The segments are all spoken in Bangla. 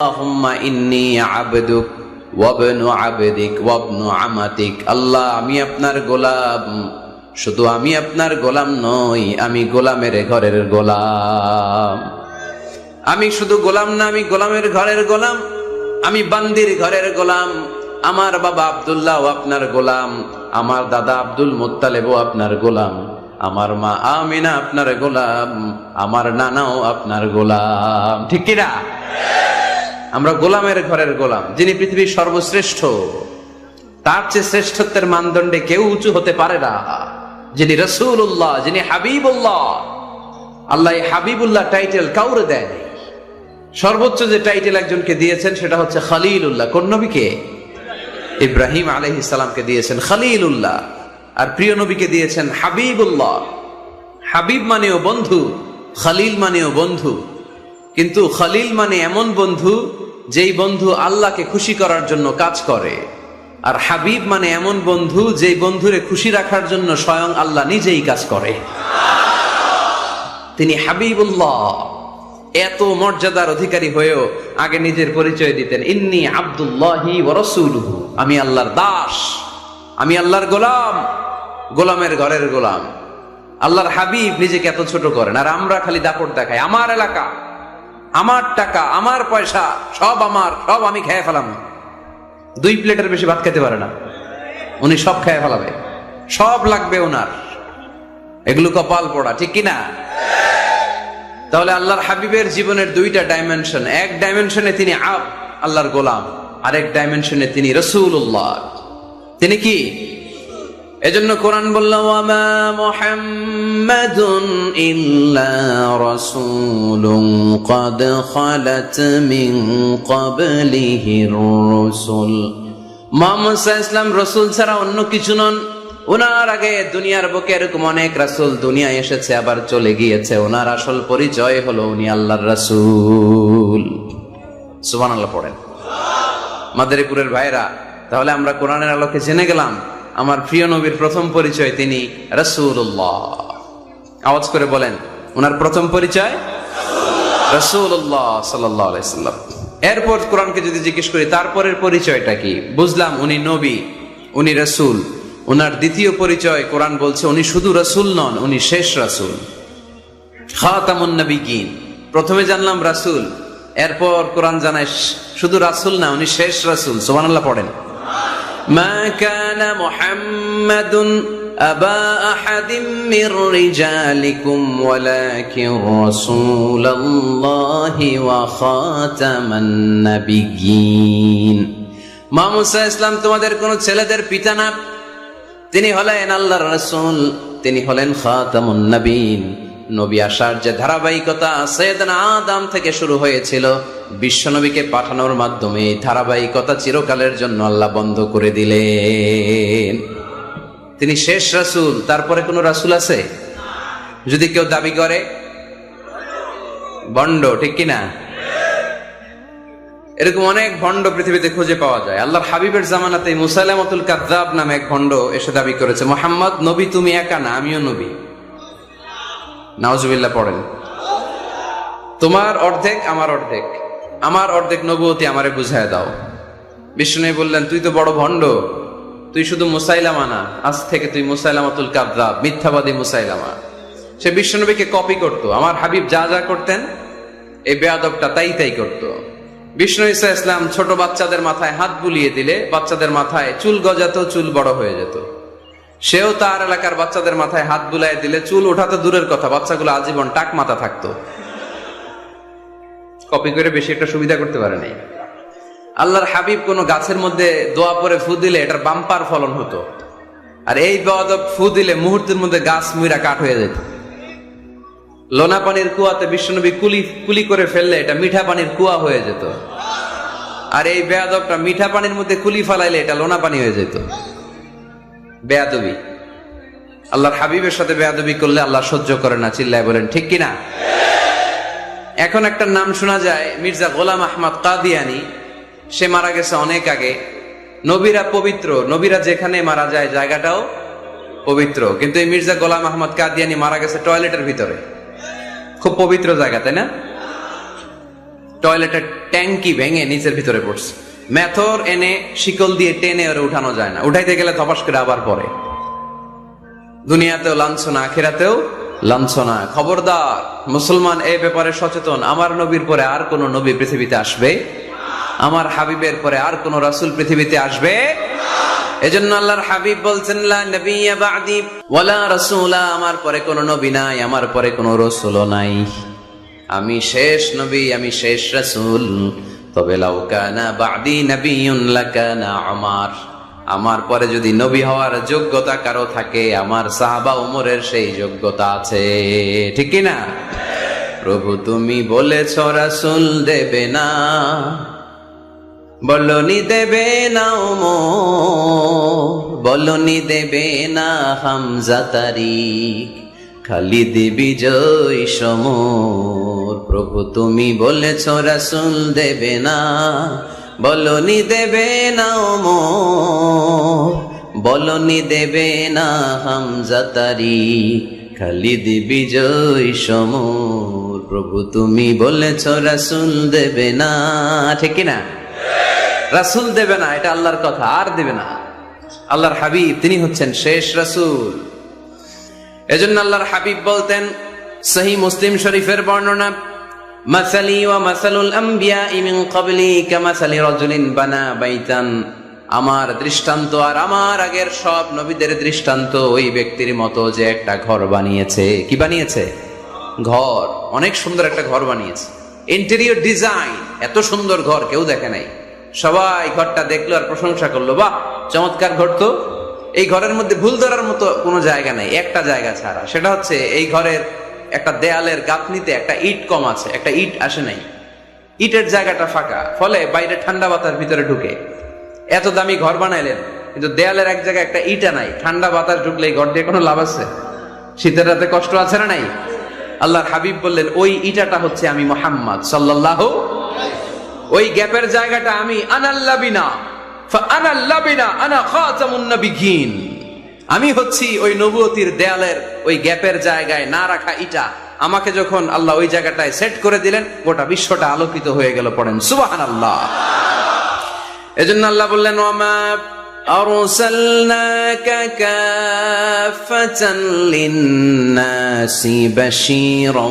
اللهم إني عبدك وابن عبدك وابن عمتك আল্লাহ আমি আপনার গোলাম শুধু আমি আপনার গোলাম নই আমি গোলামের ঘরের গোলাম আমি শুধু গোলাম না আমি গোলামের ঘরের গোলাম আমি বান্দির ঘরের গোলাম আমার বাবা আব্দুল্লাহ আপনার গোলাম আমার দাদা আব্দুল মুত্তালেবও আপনার গোলাম আমার মা আমিনা আপনার গোলাম আমার নানাও আপনার গোলাম ঠিক কিনা আমরা গোলামের ঘরের গোলাম, যিনি পৃথিবীর সর্বশ্রেষ্ঠ। তার চেয়ে শ্রেষ্ঠত্বের মানদণ্ডে কেউ উঁচু হতে পারে না। যিনি রসুল্লাহ যিনি হাবিবুল্লাহ। আল্লাহ হাবিবুল্লাহ টাইটেল কাউরে দেয়নি। সর্বোচ্চ যে টাইটেল একজনকে দিয়েছেন, সেটা হচ্ছে খালিলুল্লাহ। কোন নবীকে? ইব্রাহিম আলহি সালামকে দিয়েছেন খালিলুল্লাহ। আর প্রিয় নবীকে দিয়েছেন হাবিবুল্লাহ। হাবিব মানেও বন্ধু, খালিল মানেও বন্ধু। কিন্তু খালিল মানে এমন বন্ধু যেই বন্ধু আল্লাহকে খুশি করার জন্য কাজ করে, আর হাবিব মানে এমন বন্ধু যেই বন্ধুরে খুশি রাখার জন্য স্বয়ং আল্লাহ নিজেই কাজ করে। তিনি হাবিবুল্লাহ, এত মর্যাদার অধিকারী হয়েও আগে নিজের পরিচয় দিতেন। ইন্নি আব্দুল্লাহি ওরসুলহু আমি আল্লাহর দাস, আমি আল্লাহর গোলাম, গোলামের ঘরের গোলাম। আল্লাহর হাবিব নিজেকে এত ছোট করেন, আর আমরা খালি দাপট দেখাই। আমার এলাকা আমার টাকা, আমার পয়সা, সব আমার, সব আমি খেয়ে ফেলাম। দুই প্লেটের বেশি ভাত খেতে পারে না। উনি সব খেয়ে ফেলাবে। সব লাগবে ওনার। এগুলো কপাল পড়া, ঠিক কিনা? তাহলে আল্লাহর হাবিবের জীবনের দুইটা ডাইমেনশন এক ডাইমেনশনে তিনি আব, আল্লাহর গোলাম। আরেক ডাইমেনশনে তিনি রসুল্লাহ তিনি কি? এজন্য কোরআন বলল, ওয়ামা ইল্লা সাল্লাল্লাহু রাসূল ছাড়া অন্য কিছু নন। ওনার আগে দুনিয়ার বুকে এরকম অনেক রাসূল দুনিয়ায় এসেছে, আবার চলে গিয়েছে। ওনার আসল পরিচয় হলো উনি আল্লাহর রাসূল। সুবহানাল্লাহ পড়েন। মাদারীপুরের ভাইরা তাহলে আমরা কোরআনের আলোকে জেনে গেলাম আমার প্রিয় নবীর প্রথম পরিচয় তিনি রসুল্লাহ আওয়াজ করে বলেন ওনার প্রথম পরিচয় রসুল্লাহ সাল্লাম। এরপর কোরআনকে যদি জিজ্ঞেস করি, তারপরের পরিচয়টা কি? বুঝলাম, উনি নবী, উনি রসুল। ওনার দ্বিতীয় পরিচয় কোরআন বলছে, উনি শুধু রসুল নন, উনি শেষ রাসুল। খাতামুন নবী গিন প্রথমে জানলাম রাসুল, এরপর কোরআন জানায়, শুধু রাসুল না, উনি শেষ রাসুল। সোমানাল্লাহ পড়েন। ما كان محمد أبا أحد من رجالكم ولكن رسول الله وخاتم النبيين মা মুসা ইসলাম তোমাদের কোন ছেলেদের পিতা না তিনি হলেন আল্লাহর রসুল তিনি হলেন খাতামুন নবীন নবী আসার যে ধারাবাহিকতা সৈয়দনা আদাম থেকে শুরু হয়েছিল বিশ্বনবীকে পাঠানোর মাধ্যমে ধারাবাহিকতা চিরকালের জন্য আল্লাহ বন্ধ করে দিলেন। তিনি শেষ রাসূল, তারপরে কোনো রাসূল আছে? যদি কেউ দাবি করে? বন্ড ঠিক কিনা? এরকম অনেক ভণ্ড পৃথিবীতে খুঁজে পাওয়া যায়। আল্লাহর হাবিবের জামানাতে মুসাইলামতুল কাদ্দাব নামে এক ভণ্ড এসে দাবি করেছে, মোহাম্মদ, নবী তুমি একা না, আমিও নবী। নাওজুবিল্লাহ পড়েন। তোমার অর্ধেক, আমার অর্ধেক। আমার অর্ধেক নবুয়তি আমারে বুঝায় দাও। বিষ্ণু বললেন, তুই তো বড় ভণ্ড। তুই শুধু মুসাইলামা না। আজ থেকে তুই মুসাইলামাতুল কাদ্দাব, মিথ্যাবাদী মুসাইলামা। সে বিশ্বনবীকে কপি করত। আমার হাবিব যা যা করতেন, এই বেয়াদবটা তাই তাই করত। বিষ্ণু ইসা ইসলাম ছোট বাচ্চাদের মাথায় হাত বুলিয়ে দিলে বাচ্চাদের মাথায় চুল গজাত, চুল বড় হয়ে যেত। সেও তার এলাকার বাচ্চাদের মাথায় হাত বুলাই দিলে চুল ওঠাতে দূরের কথা, বাচ্চাগুলো আজীবন টাক মাথা থাকতো। কপি করে বেশি একটা সুবিধা করতে পারে নাই। আল্লাহর হাবিব কোন গাছের মধ্যে দোয়া পরে ফু দিলে এটার বাম্পার ফলন হতো। আর এই বেয়াদব ফু দিলে মুহূর্তের মধ্যে গাছ মুইরা কাঠ হয়ে যেত। লোনা পানির কুয়াতে বিশ্বনবী কুলি কুলি করে ফেললে এটা মিঠা পানির কুয়া হয়ে যেত। আর এই বেয়াদবটা মিঠা পানির মধ্যে কুলি ফালাইলে এটা লোনা পানি হয়ে যেত। বেয়াদবি। আল্লাহর হাবিবের সাথে বেয়াদবি করলে আল্লাহ সহ্য করে না, চিল্লায় বলেন, ঠিক কিনা? এখন একটা নাম শোনা যায়, মির্জা গোলাম আহমদ কাদিয়ানি। সে মারা গেছে অনেক আগে। নবীরা পবিত্র, নবীরা যেখানে মারা যায় জায়গাটাও পবিত্র। কিন্তু এই মির্জা গোলাম আহমদ কাদিয়ানি মারা গেছে টয়লেটের ভিতরে। খুব পবিত্র জায়গা, তাই না? টয়লেটের ট্যাঙ্কি ভেঙে নিচের ভিতরে পড়ছে। মেথর এনে শিকল দিয়ে টেনে ওরে উঠানো যায় না। উঠাইতে গেলে ধপাস করে আবার পরে দুনিয়াতেও লাঞ্ছনা, আখেরাতেও লাঞ্ছনা খবরদার, মুসলমান এই ব্যাপারে সচেতন। আমার নবীর পরে আর কোন নবী পৃথিবীতে আসবে? আমার হাবিবের পরে আর কোন রাসূল পৃথিবীতে আসবে? এজন্য আল্লাহর হাবিব বলছেন, লা নবিয়্যা বা'দি, ওয়ালা রাসূলা। আমার পরে কোন নবী নাই, আমার পরে কোন রাসূলও নাই। আমি শেষ নবী, আমি শেষ রাসূল। তবে লাউ কানা বা'দি নাবিয়্যুন লাকানা আমার। আমার পরে যদি নবী হওয়ার যোগ্যতা কারও থাকে, আমার সাহাবা উমরের সেই যোগ্যতা আছে। ঠিক না? প্রভু তুমি বলেছ, রাসূল দেবে না। বলনি দেবে না ওমর বলনি দেবে না হামজা তারিক, খালি দিবি জয় সমর। প্রভু তুমি বলেছ, রাসূল দেবে না। বলনি দেবে না ওমর বলনি দেবে না হামজা তারিক খালি দিবি জয় সমর। প্রভু তুমি বলেছ রাসূল দেবে না, ঠিক না রাসূল দেবে না, এটা আল্লাহর কথা, আর দেবে না। আল্লাহর হাবিব, তিনি হচ্ছেন শেষ রাসূল। এজন্য আল্লাহর হাবিব বলতেন সহি মুসলিম শরীফের বর্ণনা মাসালি বানা বাইতান। আমার দৃষ্টান্ত আর আমার আগের সব নবীদের দৃষ্টান্ত ওই ব্যক্তির মতো যে একটা ঘর বানিয়েছে। কি বানিয়েছে? ঘর। অনেক সুন্দর একটা ঘর বানিয়েছে। ইন্টেরিয়র ডিজাইন এত সুন্দর ঘর, কেউ দেখে নাই। সবাই ঘরটা দেখল আর প্রশংসা করল, বাহ, চমৎকার ঘর তো। এই ঘরের মধ্যে ভুল ধরার মতো কোনো জায়গা নাই, একটা জায়গা ছাড়া। সেটা হচ্ছে এই ঘরের একটা দেয়ালের গাঁথনিতে একটা ইট কম আছে, একটা ইট আসে নাই। ইটের জায়গাটা ফাঁকা, ফলে বাইরে ঠান্ডা বাতাস ভিতরে ঢুকে। এত দামি ঘর বানাইলেন, কিন্তু দেয়ালের এক জায়গায় একটা ইটা নাই, ঠান্ডা বাতাস ঢুকলে ঘর দিয়ে কোনো লাভ আছে? শীতের রাতে কষ্ট আছে না নাই? আল্লাহর হাবিব বললেন, ওই ইটাটা হচ্ছে আমি মোহাম্মদ সাল্লাল্লাহু ওই গ্যাপের জায়গাটা আমি আনাল্লাবিনা আনাল্লাবিনা আনা খাতামুন নবিয়িন আমি হচ্ছি ওই নবুয়তির দেয়ালের ওই গ্যাপের জায়গায় না রাখা ইটা আমাকে যখন আল্লাহ ওই জায়গাটায় সেট করে দিলেন গোটা বিশ্বটা আলোকিত হয়ে গেল পড়েন সুবহানাল্লাহ এজন্য আল্লাহ বললেন ওয়ামা أرسلناك كافة للناس بشيرا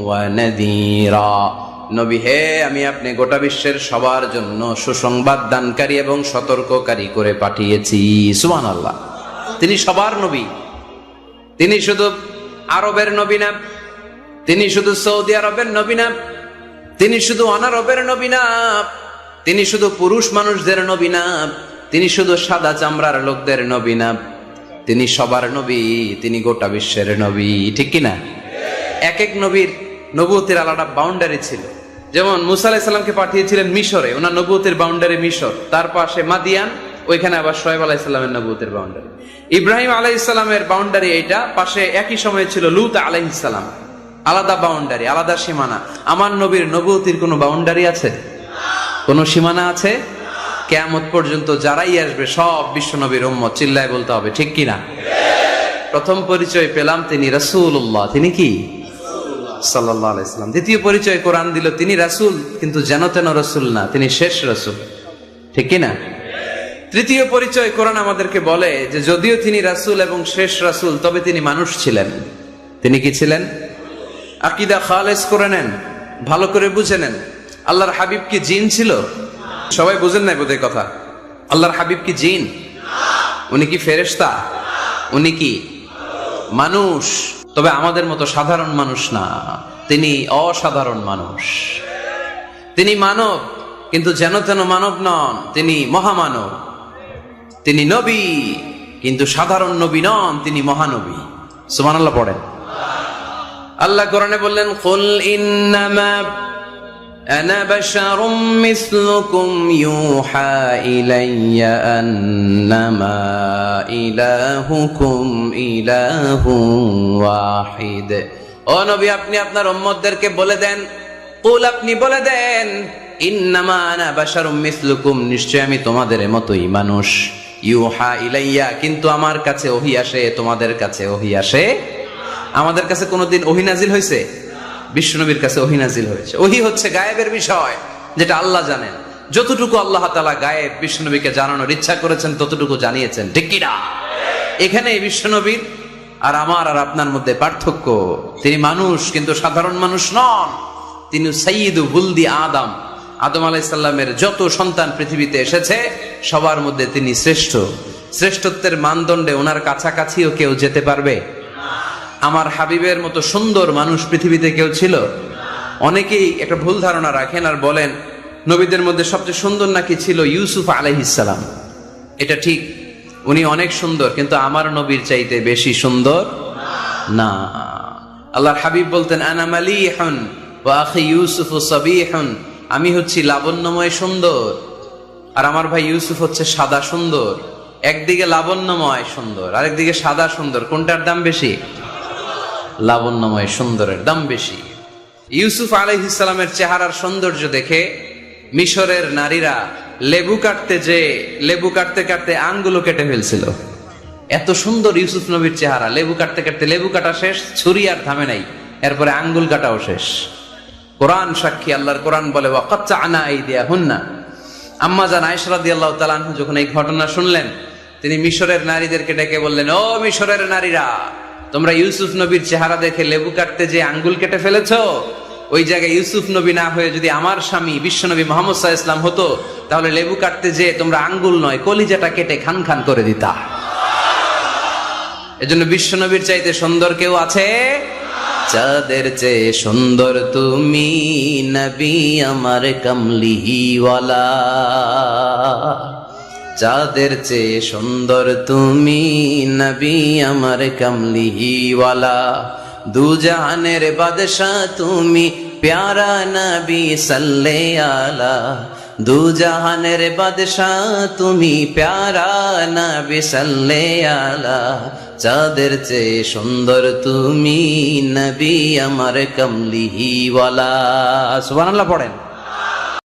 ونذيرا নবী হে আমি আপনি গোটা বিশ্বের সবার জন্য সুসংবাদ দানকারী এবং সতর্ককারী করে পাঠিয়েছি সুবহান আল্লাহ তিনি সবার নবী তিনি শুধু আরবের নবী না, তিনি শুধু সৌদি আরবের নবী না, তিনি শুধু অনারবের নবী না, তিনি শুধু পুরুষ মানুষদের নবী না, তিনি শুধু সাদা চামড়ার লোকদের নবী না, তিনি সবার নবী, তিনি গোটা বিশ্বের নবী, ঠিক কিনা? এক এক নবীর নবুতের আলাদা বাউন্ডারি ছিল। যেমন মুসা আলাহিসাল্লামকে পাঠিয়েছিলেন মিশরে, ওনার নবুতের বাউন্ডারি মিশর, তার পাশে মাদিয়ান ওইখানে আবার সোহেব আলাহিসাল্লামের নবুতের বাউন্ডারি ইব্রাহিম আলাইসাল্লামের বাউন্ডারি এইটা, পাশে একই সময়ে ছিল লুত আলাইসাল্লাম আলাদা বাউন্ডারি আলাদা সীমানা। আমার নবীর নবুতির কোনো বাউন্ডারি আছে? কোন সীমানা আছে? কেয়ামত পর্যন্ত যারাই আসবে, সব বিশ্ব নবীর চিল্লায় বলতে হবে, ঠিক কিনা প্রথম পরিচয় পেলাম তিনি রাসূলুল্লাহ। তিনি কি? আলাইহি দ্বিতীয় পরিচয় কোরআন দিল, তিনি রাসূল। কিন্তু যেন তেন রাসূল না, তিনি শেষ রাসূল। ঠিক কিনা তৃতীয় পরিচয় কোরআন আমাদেরকে বলে যে যদিও তিনি রাসূল এবং শেষ রাসূল, তবে তিনি মানুষ ছিলেন। তিনি কি ছিলেন? আকিদা খালেস করে নেন, ভালো করে বুঝে নেন। আল্লাহর হাবিব কি জিন ছিল? সবাই বুঝেন নাই বোধহয় কথা। আল্লাহর হাবিব কি জিন? উনি কি ফেরেশতা? উনি কি মানুষ? তবে আমাদের মতো সাধারণ মানুষ না। তিনি অসাধারণ মানুষ। তিনি মানব, কিন্তু যেন তেন মানব নন, তিনি মহামানব। তিনি নবী, কিন্তু সাধারণ নবী নন, তিনি মহানবী। সুমানাল্লাহ পড়েন। আল্লাহ কোরআনে বললেন, কুল ইন্নামা আনা বাশারুম মিসলুকুম ইউহা ইলাইয়া আন্নামা ইলাহুকুম ইলাহু ওয়াহিদ। ও নবী, আপনি আপনার উম্মতদেরকে বলে দেন, কুল আপনি বলে দেন, ইন্নামা আনা বাশারুম মিসলুকুম, নিশ্চয় আমি তোমাদের মতই মানুষ। ইউহা ইলাইয়া, কিন্তু আমার কাছে ওহি আসে, তোমাদের কাছে ওহি আসে। আমাদের কাছে কোনোদিন ওহি নাজিল হয়েছে? বিশ্বনবীর কাছে ওহি নাজিল হয়েছে। ওহি হচ্ছে গায়েবের বিষয়, যেটা আল্লাহ জানেন। যতটুকু আল্লাহ তালা গায়েব বিশ্বনবীকে জানানোর ইচ্ছা করেছেন, ততটুকু জানিয়েছেন। ঠিক কিনা? এখানে বিশ্বনবীর আর আমার আর আপনার মধ্যে পার্থক্য। তিনি মানুষ, কিন্তু সাধারণ মানুষ নন। তিনি সঈদ বুলদি আদম। আদম আলাইসাল্লামের যত সন্তান পৃথিবীতে এসেছে, সবার মধ্যে তিনি শ্রেষ্ঠ। শ্রেষ্ঠত্বের মানদণ্ডে ওনার কাছাকাছিও কেউ যেতে পারবে? আমার হাবিবের মতো সুন্দর মানুষ পৃথিবীতে কেউ ছিল? অনেকেই একটা ভুল ধারণা রাখেন আর বলেন, নবীদের মধ্যে সবচেয়ে সুন্দর নাকি ছিল ইউসুফ আলাইহিসালাম এটা ঠিক, উনি অনেক সুন্দর, কিন্তু আমার নবীর চাইতে বেশি সুন্দর না। আল্লাহর হাবিব বলতেন আনামালি হন ইউসুফ সাবিহন। আমি হচ্ছি লাবণ্যময় সুন্দর। আর আমার ভাই ইউসুফ হচ্ছে সাদা সুন্দর। একদিকে লাবণ্যময় সুন্দর, আরেকদিকে সাদা সুন্দর। কোনটার দাম বেশি? লাবণ্যময় সুন্দরের দাম বেশি। ইউসুফ আলাইহিসালামের চেহারার সৌন্দর্য দেখে মিশরের নারীরা লেবু কাটতে যে, লেবু কাটতে কাটতে আঙ্গুলো কেটে ফেলছিল। এত সুন্দর ইউসুফ নবীর চেহারা, লেবু কাটতে কাটতে লেবু কাটা শেষ, ছুরি আর থামে নাই। এরপরে আঙ্গুল কাটাও শেষ। কোরআন সাক্ষী, আল্লাহর কোরআন বলে ওয়াকাচ্চা আনা এই দেয়া আম্মা জান আল্লাহ তালানহু যখন এই ঘটনা শুনলেন, তিনি মিশরের নারীদেরকে ডেকে বললেন, ও মিশরের নারীরা, তোমরা ইউসুফ নবীর চেহারা দেখে লেবু কাটতে যে আঙ্গুল কেটে ফেলেছ? ওই জায়গায় ইউসুফ নবী না হয়ে যদি আমার স্বামী বিশ্বনবী মোহাম্মদ সাহা ইসলাম হতো, তাহলে লেবু কাটতে যে তোমরা আঙ্গুল নয়, কলিজাটা কেটে খান খান করে দিতা। এজন্য বিশ্বনবীর চাইতে সুন্দর কেউ আছে? চাঁদের চেয়ে সুন্দর তুমি নবী আমার কমলিওয়ালা চাঁদের চেয়ে সুন্দর তুমি নবী আমার কমলিওয়ালা দুজাহানের বাদশাহ তুমি প্যারা নবী সাল্লে আলা দুজাহানের বাদশাহ তুমি প্যারা নবী সাল্লে আলা চাঁদের চেয়ে সুন্দর তুমি নবী আমার কমলিওয়ালা সুবহানাল্লাহ পড়েন।